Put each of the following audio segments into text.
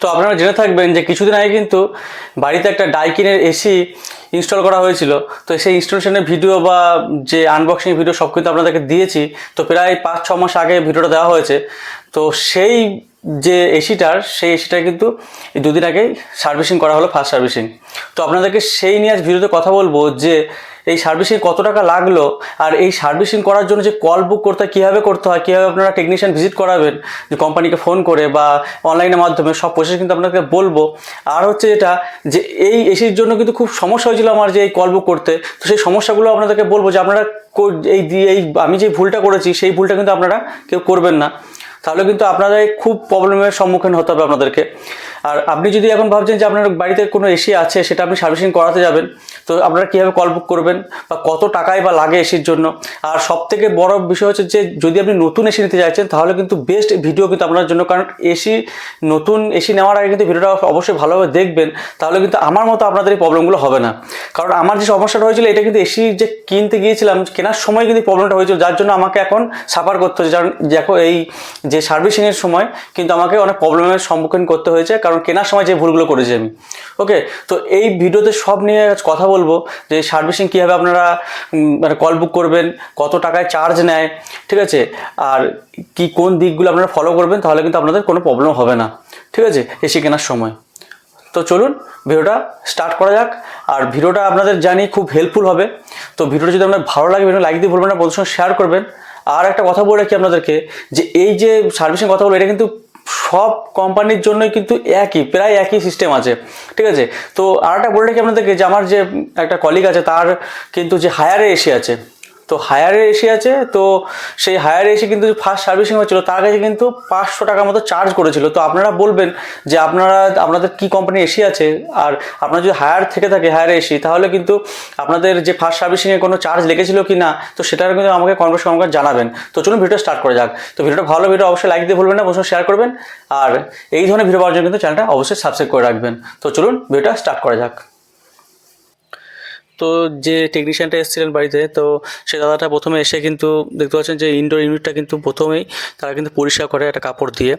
তো আপনারা জেনে থাকবেন যে কিছুদিন আগে কিন্তু বাড়িতে একটা ডাইকিনের এসি ইনস্টল করা হয়েছিল। তো সেই ইনস্টলেশনের ভিডিও বা যে আনবক্সিং ভিডিও সব কিন্তু আপনাদেরকে দিয়েছি। তো প্রায় পাঁচ ছ মাস আগে ভিডিওটা দেওয়া হয়েছে। তো সেই যে এসিটার সেই এসিটা কিন্তু দুদিন আগেই সার্ভিসিং করা হলো ফার্স্ট সার্ভিসিং। তো আপনাদেরকে সেই নিয়ে আজ ভিডিওতে কথা বলব যে এই সার্ভিসিং কত টাকা লাগল আর এই সার্ভিসিং করার জন্য যে কল বুক করতে হয়, কীভাবে করতে হয়, কীভাবে আপনারা টেকনিশিয়ান ভিজিট করাবেন, যে কোম্পানিকে ফোন করে বা অনলাইনের মাধ্যমে, সব প্রসেস কিন্তু আপনাকে বলব। আর হচ্ছে যেটা, যে এই এসির জন্য কিন্তু খুব সমস্যা হয়েছিল আমার যে এই কল বুক করতে। তো সেই সমস্যাগুলো আপনাদেরকে বলব যে আপনারা এই এই আমি যে ভুলটা করেছি, সেই ভুলটা কিন্তু আপনারা কেউ করবেন না। তাহলে কিন্তু আপনারাই খুব প্রবলেমের সম্মুখীন হতে হবে আপনাদেরকে। আর আপনি যদি এখন ভাবছেন যে আপনার বাড়িতে কোনো এসি আছে, সেটা আপনি সার্ভিসিং করাতে যাবেন, তো আপনারা কীভাবে কল বুক করবেন বা কত টাকায় বা লাগে এসির জন্য? আর সব থেকে বড় বিষয় হচ্ছে যে, যদি আপনি নতুন এসি নিতে চাইছেন, তাহলে কিন্তু বেস্ট ভিডিও কিন্তু আপনার জন্য, কারণ এসি নতুন এসি নেওয়ার আগে কিন্তু ভিডিওটা অবশ্যই ভালোভাবে দেখবেন, তাহলে কিন্তু আমার মতো আপনাদের এই প্রবলেমগুলো হবে না। কারণ আমার যে সমস্যাটা হয়েছিল, এটা কিন্তু এসি যে কিনতে গিয়েছিলাম, কেনার সময় কিন্তু প্রবলেমটা হয়েছিল, যার জন্য আমাকে এখন সাফার করতে হচ্ছে। কারণ দেখো এই যে সার্ভিসিংয়ের সময় কিন্তু আমাকে অনেক প্রবলেমের সম্মুখীন করতে হয়েছে, কারণ কেনার সময় যে ভুলগুলো করেছি আমি। ওকে তো এই ভিডিওতে সব নিয়ে আজ কথা বলব যে সার্ভিসিং কীভাবে আপনারা মানে কল বুক করবেন, কত টাকায় চার্জ নেয়, ঠিক আছে? আর কি, কোন দিকগুলো আপনারা ফলো করবেন, তাহলে কিন্তু আপনাদের কোনো প্রবলেম হবে না। ঠিক আছে? এসি কেনার সময়। তো চলুন, ভিডিওটা স্টার্ট করা যাক। আর ভিডিওটা আপনাদের জানি খুব হেল্পফুল হবে। তো ভিডিওটা যদি আপনার ভালো লাগে ভিডিও লাইক দিয়ে বলবেন না বন্ধুর সঙ্গে শেয়ার করবেন। আর একটা কথা বলে রাখি আপনাদেরকে, যে এই যে সার্ভিসিং কথা বলে, এটা কিন্তু সব কোম্পানির জন্যই কিন্তু একই, প্রায় একই সিস্টেম আছে, ঠিক আছে? তো আর একটা বলে রাখি আপনাদেরকে যে আমার যে একটা কলিগ আছে, তার কিন্তু যে হায়ারে এসে আছে তো হায়ারে এসে আছে, তো সেই হায়ারে এসে কিন্তু ফার্স্ট সার্ভিসিং হচ্ছিল, তার কাছে কিন্তু পাঁচশো টাকার মতো চার্জ করেছিল। তো আপনারা বলবেন যে আপনারা, আপনাদের কি কোম্পানি এসি আছে? আর আপনার যদি হায়ার থেকে থাকে হায়ারে এসি তাহলে কিন্তু আপনাদের যে ফার্স্ট সার্ভিসিংয়ে কোনো চার্জ লেগেছিল কি না তো সেটা কিন্তু আমাকে কনভার্স আমাকে জানাবেন। তো চলুন ভিডিও স্টার্ট করা যাক। তো ভিডিওটা ভালো ভিডিও অবশ্যই লাইক দিয়ে ভুলবেন না অবশ্যই শেয়ার করবেন। আর এই ধরনের ভিডিও পাওয়ার জন্য কিন্তু চ্যানেলটা অবশ্যই সাবস্ক্রাইব করে রাখবেন। তো চলুন ভিডিওটা স্টার্ট করা যাক। তো যে টেকনিশিয়ানটা এসেছিলেন বাড়িতে, তো সে দাদাটা প্রথমে এসে কিন্তু দেখতে পাচ্ছেন যে ইনডোর ইউনিটটা কিন্তু প্রথমেই তারা কিন্তু পরিষ্কার করে একটা কাপড় দিয়ে।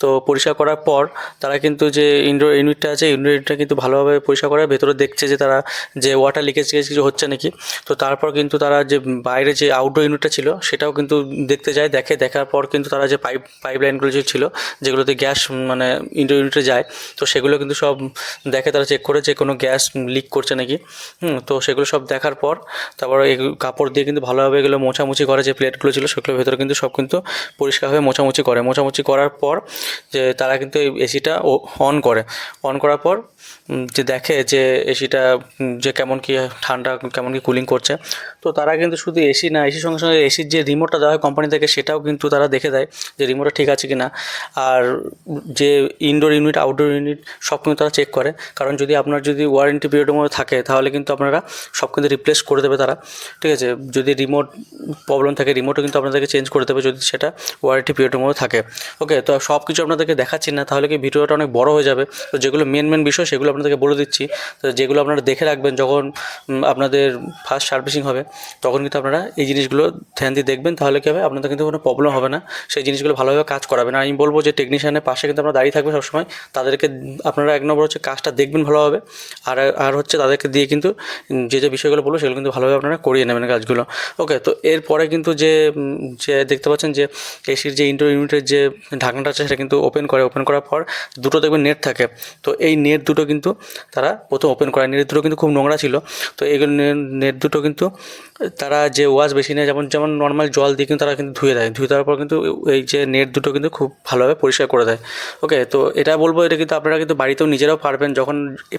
তো পরিষ্কার করার পর তারা কিন্তু যে ইনডোর ইউনিটটা আছে ইনডোর ইউনিটটা কিন্তু ভালোভাবে পরিষ্কার করে ভেতরে দেখছে যে তারা যে ওয়াটার লিকেজ কিছু হচ্ছে নাকি। তো তারপর কিন্তু তারা যে বাইরে যে আউটডোর ইউনিটটা ছিল, সেটাও কিন্তু দেখতে যায়, দেখে, দেখার পর কিন্তু তারা যে পাইপ পাইপ লাইনগুলো যে ছিল, যেগুলোতে গ্যাস মানে ইনডোর ইউনিটে যায়, তো সেগুলো কিন্তু সব দেখে তারা চেক করে যে কোনো গ্যাস লিক করছে নাকি। হুম তো সেগুলো সব দেখার পর তারপরে কাপড় দিয়ে কিন্তু ভালোভাবে এগুলো মোছামুছি করে যে প্লেটগুলো ছিল সেগুলোর ভেতরে কিন্তু সব কিন্তু পরিষ্কারভাবে মোছামুছি করে। মোছামুছি করার পর যে তারা কিন্তু এই এসিটা অন করে। অন করার পর যে দেখে যে এসিটা যে কেমন কি ঠান্ডা, কেমন কি কুলিং করছে তো তারা কিন্তু শুধু এসি না এসির সঙ্গে সঙ্গে এসির যে রিমোটটা দেওয়া হয় কোম্পানি থেকে, সেটাও কিন্তু তারা দেখে দেয় যে রিমোটটা ঠিক আছে কি না আর যে ইনডোর ইউনিট আউটডোর ইউনিট সব কিন্তু তারা চেক করে। কারণ যদি আপনার যদি ওয়ারেন্টি পিরিয়ডের মধ্যে থাকে, তাহলে কিন্তু আপনারা সব কিন্তু রিপ্লেস করে দেবে তারা। ঠিক আছে? যদি রিমোট প্রবলেম থাকে রিমোটও কিন্তু আপনাদেরকে চেঞ্জ করে দেবে যদি সেটা ওয়ারেন্টি পিরিয়ডের মধ্যে থাকে। ওকে তো সব কিছু আপনাদেরকে দেখাচ্ছি না, তাহলে কি ভিডিওটা অনেক বড় হয়ে যাবে? তো যেগুলো মেন মেন বিষয়, সেগুলো আপনাদেরকে বলে দিচ্ছি। তো যেগুলো আপনারা দেখে রাখবেন যখন আপনাদের ফার্স্ট সার্ভিসিং হবে তখন কিন্তু আপনারা এই জিনিসগুলো ধ্যান দিয়ে দেখবেন, তাহলে কী হবে? আপনাদের কিন্তু কোনো প্রবলেম হবে না। সেই জিনিসগুলো ভালোভাবে কাজ করাবেন। আর আমি বলব যে টেকনিশিয়ানের পাশে কিন্তু আপনারা দাঁড়িয়ে থাকবেন সবসময়। তাদেরকে আপনারা এক নম্বর হচ্ছে কাজটা দেখবেন ভালোভাবে। আর আর হচ্ছে তাদেরকে দিয়ে কিন্তু যে যে বিষয়গুলো বলব, সেগুলো কিন্তু ভালোভাবে আপনারা করিয়ে নেবেন কাজগুলো। ওকে তো এরপরে কিন্তু যে যে দেখতে পাচ্ছেন যে এসির যে ইনডোর ইউনিটের যে ঢাকনাটা আছে, সেটা কিন্তু ওপেন করে। ওপেন করার পর দুটো দেখবেন নেট থাকে। তো এই নেট দুটো কিন্তু তারা প্রথম ওপেন করে নেট দুটো কিন্তু খুব নোংরা ছিল। তো এইগুলো নেট দুটো কিন্তু তারা যে ওয়াশ বেসিনে যেমন যেমন নর্মাল জল দিয়ে কিন্তু তারা কিন্তু ধুয়ে দেয়। ধুয়ে দেওয়ার পর কিন্তু এই যে নেট দুটো কিন্তু খুব ভালোভাবে পরিষ্কার করে দেয়। ওকে তো এটা বলব, এটা কিন্তু আপনারা কিন্তু বাড়িতেও নিজেরাও পারবেন যখন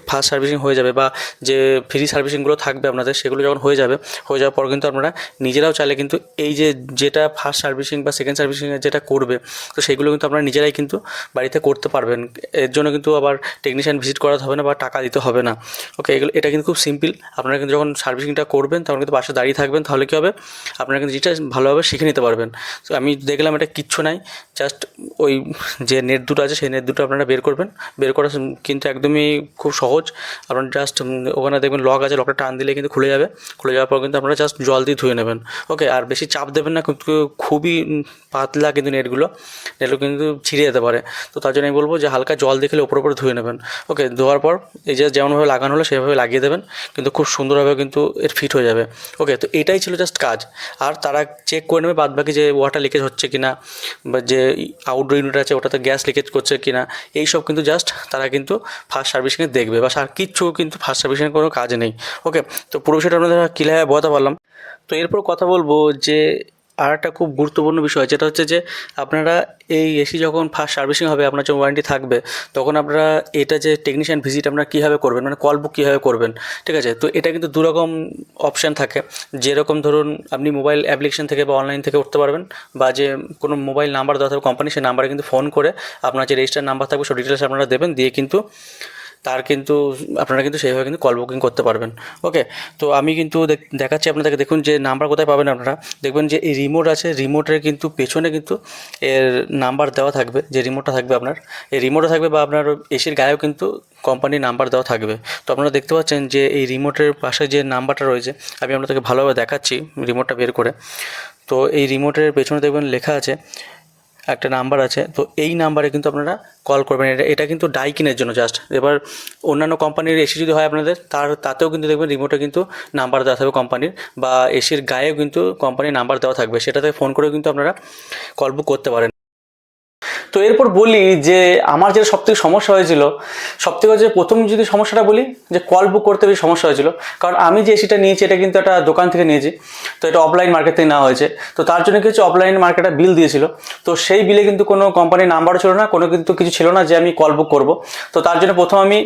ফার্স্ট সার্ভিসিং হয়ে যাবে বা যে ফ্রি সার্ভিসিংগুলো থাকবে আপনাদের, সেগুলো যখন হয়ে যাবে, হয়ে যাওয়ার পর কিন্তু আপনারা নিজেরাও চাইলে কিন্তু এই যে যেটা ফার্স্ট সার্ভিসিং বা সেকেন্ড সার্ভিসিং যেটা করবে, তো সেগুলো কিন্তু আপনারা নিজেরাই কিন্তু বাড়িতে করতে পারবেন। এর জন্য কিন্তু আবার টেকনিশিয়ান ভিজিট করাতে হবে না বা টাকা দিতে হবে না। ওকে এগুলো এটা কিন্তু খুব সিম্পল আপনারা কিন্তু যখন সার্ভিসিংটা করবেন, তখন কিন্তু পাশে দাঁড়িয়ে থাকবেন, তাহলে কী হবে? আপনারা কিন্তু জিনিসটা ভালোভাবে শিখে নিতে পারবেন। তো আমি দেখলাম এটা কিচ্ছু নাই জাস্ট ওই যে নেট দুটো আছে, সেই নেট দুটো আপনারা বের করবেন। বের করা কিন্তু একদমই খুব সহজ। আপনারা জাস্ট ওখানে দেখবেন লক আছে লকটা টান দিলে কিন্তু খুলে যাবে। খুলে যাওয়ার পর কিন্তু আপনারা জাস্ট জল দিয়ে ধুয়ে নেবেন। ওকে আর বেশি চাপ দেবেন না কিন্তু খুবই পাতলা কিন্তু নেটগুলো নেটগুলো কিন্তু ছিঁড়ে যেতে পারে। তো তার জন্য আমি বলব যে হালকা জল দিয়ে খেলে ওপর ওপরে ধুয়ে নেবেন। ওকে ধোয়ার পর এই যে যেমনভাবে লাগানো হলো, সেভাবে লাগিয়ে দেবেন। কিন্তু খুব সুন্দরভাবে কিন্তু এর ফিট হয়ে যাবে। ওকে তো এটাই ছিল জাস্ট কাজ। আর তারা চেক করে নেবে বাদ বাকি যে ওয়াটার লিকেজ হচ্ছে কি না বা যে আউটডোর ইউনিট আছে, ওটাতে গ্যাস লিকেজ করছে কি না এই সব কিন্তু জাস্ট তারা কিন্তু ফার্স্ট সার্ভিসিংয়ে দেখবে। বা সার কিচ্ছু কিন্তু ফার্স্ট সার্ভিসিংয়ের কোনো কাজ নেই। ওকে তো পুরো বিষয়টা আপনাদের ক্লিয়ার বোঝাতে পারলাম। তো এরপর কথা বলব যে আর একটা খুব গুরুত্বপূর্ণ বিষয়, যেটা হচ্ছে যে আপনারা এই এসি যখন ফার্স্ট সার্ভিসিং হবে, আপনার যে ওয়ারেন্টি থাকবে, তখন আপনারা এটা যে টেকনিশিয়ান ভিজিট আপনারা কীভাবে করবেন মানে কল বুক কীভাবে করবেন, ঠিক আছে? তো এটা কিন্তু দুরকম অপশান থাকে। যেরকম ধরুন, আপনি মোবাইল অ্যাপ্লিকেশন থেকে বা অনলাইন থেকে উঠতে পারবেন, বা যে কোনো মোবাইল নাম্বার দেওয়া থাকবে কোম্পানি সেই নাম্বারে কিন্তু ফোন করে আপনার যে রেজিস্টার নাম্বার থাকবে সব ডিটেলস আপনারা দেবেন, দিয়ে কিন্তু তার কিন্তু, আপনারা কিন্তু সেইভাবে কিন্তু কল বুকিং করতে পারবেন। ওকে তো আমি কিন্তু দেখ- দেখাচ্ছি আপনাদেরকে, দেখুন যে নাম্বার কোথায় পাবেন আপনারা। দেখবেন যে এই রিমোট আছে রিমোটের কিন্তু পেছনে কিন্তু এর নাম্বার দেওয়া থাকবে, যে রিমোটটা থাকবে আপনার। এই রিমোটে থাকবে বা আপনার এসির গায়েও কিন্তু কোম্পানির নাম্বার দেওয়া থাকবে। তো আপনারা দেখতে পাচ্ছেন যে এই রিমোটের পাশে যে নাম্বারটা রয়েছে, আমি আপনাদেরকে ভালোভাবে দেখাচ্ছি রিমোটটা বের করে। তো এই রিমোটের পেছনে দেখবেন লেখা আছে একটা নাম্বার আছে, তো এই নাম্বারে কিন্তু আপনারা কল করবেন। এটা এটা কিন্তু ডাইকিনের জন্য জাস্ট এবার অন্যান্য কোম্পানির এসি যদি হয় আপনাদের, তার, তাতেও কিন্তু দেখবেন রিমোটে কিন্তু নাম্বার দেওয়া থাকবে কোম্পানির বা এসির গায়েও কিন্তু কোম্পানির নাম্বার দেওয়া থাকবে। সেটাতে ফোন করেও কিন্তু আপনারা কল বুক করতে পারেন। তো এরপর বলি যে আমার যেটা সবথেকে সমস্যা হয়েছিল, সবথেকে হচ্ছে প্রথম যদি সমস্যাটা বলি যে কল বুক করতে বেশি সমস্যা হয়েছিল। কারণ আমি যে এসিটা নিয়েছি, এটা কিন্তু একটা দোকান থেকে নিয়েছি, তো এটা অফলাইন মার্কেট থেকে নেওয়া হয়েছে। তো তার জন্য কিছু অফলাইন মার্কেটে বিল দিয়েছিল। তো সেই বিলে কিন্তু কোনো কোম্পানির নাম্বারও ছিল না, কোনো কিন্তু কিছু ছিল না যে আমি কল বুক করব। তো তার জন্য প্রথম আমি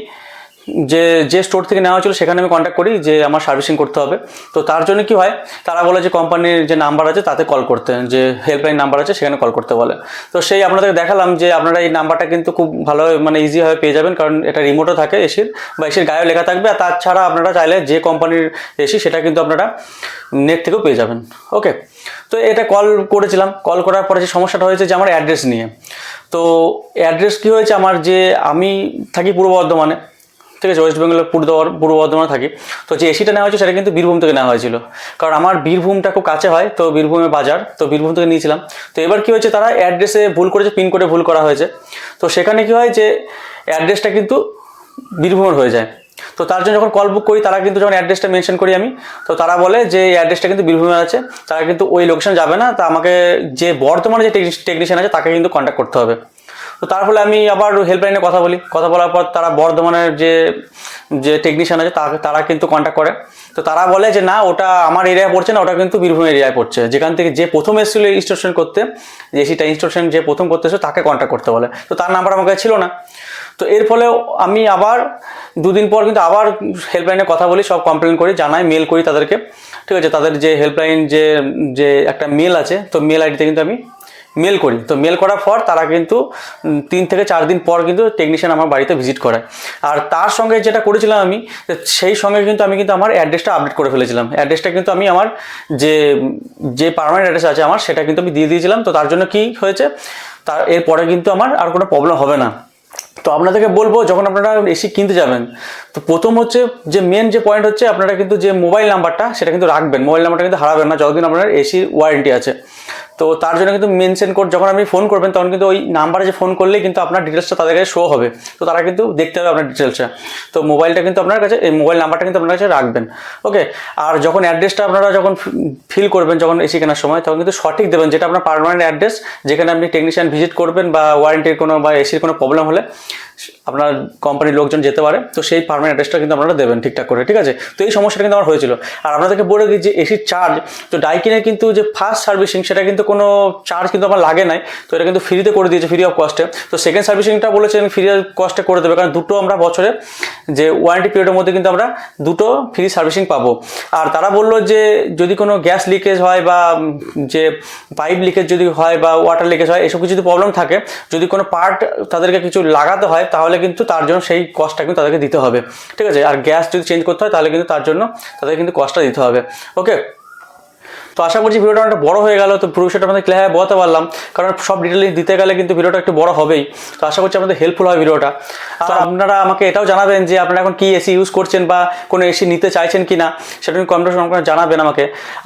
যে যে স্টোর থেকে নেওয়া হয়েছিল, সেখানে আমি কন্ট্যাক্ট করি যে, আমার সার্ভিসিং করতে হবে। তো তার জন্য কি হয়, তারা বলে যে কোম্পানির যে নাম্বার আছে, তাতে কল করতে, যে হেল্পলাইন নাম্বার আছে, সেখানে কল করতে বলে। তো সেই আপনাদের দেখালাম যে, আপনারা এই নাম্বারটা কিন্তু খুব ভালো মানে ইজিভাবে পেয়ে যাবেন, কারণ এটা রিমোটও থাকে এসির বা এসির গায়েও লেখা থাকবে, আর তাছাড়া আপনারা চাইলে যে কোম্পানির এসি সেটা কিন্তু আপনারা নেট থেকেও পেয়ে যাবেন। ওকে তো এটা কল করেছিলাম। কল করার পরে যে সমস্যাটা হয়েছে যে, আমার অ্যাড্রেস নিয়ে। তো অ্যাড্রেস কী হয়েছে, আমার যে, আমি থাকি পূর্ব বর্ধমানে। ঠিক আছে ওয়েস্ট বেঙ্গলের পূর্ব পূর্ব বর্ধমানে থাকি। তো যে এসিটা নেওয়া হয়েছে সেটা কিন্তু বীরভূম থেকে নেওয়া হয়েছিল। কারণ আমার বীরভূমটা খুব কাছে হয়, তো বীরভূমে বাজার, তো বীরভূম থেকে নিয়েছিলাম। তো এবার কি হয়েছে, তারা অ্যাড্রেসে ভুল করেছে পিন কোডে ভুল করা হয়েছে। তো সেখানে কি হয় যে অ্যাড্রেসটা কিন্তু বীরভূমের হয়ে যায়। তো তার জন্য যখন কল বুক করি, তারা কিন্তু যখন অ্যাড্রেসটা মেনশন করি আমি, তো তারা বলে যে, এই অ্যাড্রেসটা কিন্তু বীরভূমে আছে, তারা কিন্তু ওই লোকেশন যাবে না, তা আমাকে যে বর্তমানে যে টেকনিশিয়ান আছে, তাকে কিন্তু কন্ট্যাক্ট করতে হবে। তো তার ফলে আমি আবার হেল্পলাইনে কথা বলি। কথা বলার পর তারা বর্ধমানের যে যে টেকনিশিয়ান আছে, তাকে, তারা কিন্তু কন্ট্যাক্ট করে। তো তারা বলে যে, না, ওটা আমার এরিয়ায় পড়ছে না, ওটা কিন্তু বীরভূম এরিয়ায় পড়ছে। যেখান থেকে যে প্রথম এসেছিল ইনস্টলেশন করতে, যে সেটা ইনস্টলেশন যে প্রথম করতে এসেছিল, তাকে কন্ট্যাক্ট করতে বলে। তো তার নাম্বার আমার কাছে ছিল না। তো এর ফলে আমি আবার দুদিন পর কিন্তু আবার হেল্পলাইনে কথা বলি, সব কমপ্লেন করি, জানাই মেল করি তাদেরকে। ঠিক আছে, তাদের যে হেল্পলাইন যে যে একটা মেল আছে, তো মেল আইডিতে কিন্তু আমি মেল করি। তো মেল করার পর তারা কিন্তু তিন থেকে চার দিন পর কিন্তু টেকনিশিয়ান আমার বাড়িতে ভিজিট করায়। আর তার সঙ্গে যেটা করেছিলাম আমি সেই সঙ্গে কিন্তু আমি কিন্তু আমার অ্যাড্রেসটা আপডেট করে ফেলেছিলাম। অ্যাড্রেসটা কিন্তু আমি আমার যে যে পারমানেন্ট অ্যাড্রেস আছে আমার, সেটা কিন্তু আমি দিয়ে দিয়েছিলাম। তো তার জন্য কি হয়েছে, তার, এরপরে কিন্তু আমার আর কোনো প্রবলেম হবে না। তো আপনাদেরকে বলব, যখন আপনারা এসি কিনতে যাবেন, তো প্রথম হচ্ছে যে মেন যে পয়েন্ট হচ্ছে, আপনারা কিন্তু যে মোবাইল নাম্বারটা সেটা কিন্তু রাখবেন। মোবাইল নাম্বারটা কিন্তু হারাবেন না, যতদিন আপনার এসির ওয়ারেন্টি আছে। তো তার জন্য কিন্তু মেনশন কোড যখন আপনি ফোন করবেন, তখন কিন্তু ওই নাম্বারে যে ফোন করলে কিন্তু আপনার ডিটেলসটা তাদের কাছে শো হবে। তো তারা কিন্তু দেখতে হবে আপনার ডিটেলসটা তো মোবাইলটা কিন্তু আপনার কাছে, এই মোবাইল নাম্বারটা কিন্তু আপনার কাছে রাখবেন। ওকে আর যখন অ্যাড্রেসটা আপনারা যখন ফিল করবেন, যখন এসি কেনার সময়, তখন কিন্তু সঠিক দেবেন, যেটা আপনার পারমানেন্ট অ্যাড্রেস যেখানে আপনি টেকনিশিয়ান ভিজিট করবেন বা ওয়ারেন্টির কোনো বা এসির কোনো প্রবলেম হলে। আপনার কোম্পানির লোকজন যেতে পারে, তো সেই পারমানেন্ট অ্যাড্রেসটা কিন্তু আপনারা দেবেন ঠিকঠাক করে, ঠিক আছে? তো এই সমস্যাটা কিন্তু আমার হয়েছিল। আর আপনাদেরকে বলে দিই যে এসির চার্জ তো ডাইকিনের কিন্তু যে ফার্স্ট সার্ভিসিং সেটা কিন্তু কোনো চার্জ কিন্তু আমার লাগে নাই, তো এটা কিন্তু ফ্রিতে করে দিয়েছে ফ্রি অফ কস্টে তো সেকেন্ড সার্ভিসিংটা বলেছে আমি ফ্রি অফ কস্টে করে দেবে, কারণ দুটো আমরা বছরে যে ওয়ারেন্টি পিরিয়ডের মধ্যে কিন্তু আমরা দুটো ফ্রি সার্ভিসিং পাবো। আর তারা বলল যে যদি কোনো গ্যাস লিকেজ হয় বা যে পাইপ লিকেজ যদি হয় বা ওয়াটার লিকেজ হয়, এসব কিছু যদি প্রবলেম থাকে, যদি কোনো পার্ট তাদেরকে কিছু লাগাতে হয় তাহলে কিন্তু তার জন্য সেই কস্টটা কিন্তু তাদেরকে দিতে হবে। ঠিক আছে? আর গ্যাস যদি চেঞ্জ করতে হয়, তাহলে কিন্তু তার জন্য তাদের কিন্তু কস্টটা দিতে হবে। ওকে তো আশা করছি ভিডিওটা অনেকটা বড় হয়ে গেল তো পুরো বিষয়টা আমাদের ক্লিয়ার বলতে পারলাম কারণ সব ডিটেলিং দিতে গেলে কিন্তু ভিডিওটা একটু বড় হবেই। তো আশা করছি আমাদের হেল্পফুল হয় ভিডিওটা। তো আপনারা আমাকে এটাও জানাবেন যে আপনারা এখন কি এসি ইউজ করছেন বা কোনো এসি নিতে চাইছেন কি না সেটা কমেন্ট আমাকে জানাবেন আমাকে।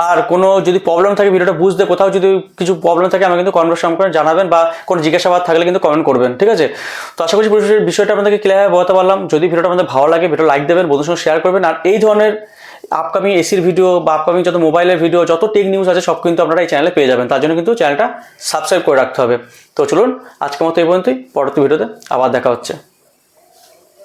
আর কোনো যদি প্রবলেম থাকে ভিডিওটা বুঝতে কোথাও যদি কিছু প্রবলেম থাকে আমাকে কিন্তু কমেন্ট আমাকে জানাবেন বা কোনো জিজ্ঞাসাবাদ থাকলে কিন্তু কমেন্ট করবেন ঠিক আছে? তো আশা করছি বিষয়টা আপনাদেরকে ক্লিয়ার বলতে পারলাম। যদি ভিডিওটা আমাদের ভালো লাগে ভিডিও লাইক দেবেন বন্ধুর সঙ্গে শেয়ার করবেন। আর এই ধরনের আপকামিং এসির ভিডিও বা আপকামিং যত মোবাইলের ভিডিও যত টেক নিউজ আছে, সব কিন্তু আপনারা এই চ্যানেলে পেয়ে যাবেন। তার জন্য কিন্তু চ্যানেলটা সাবস্ক্রাইব করে রাখতে হবে। তো চলুন, আজকের মতো এই পর্যন্তই। পরবর্তী ভিডিওতে আবার দেখা হচ্ছে।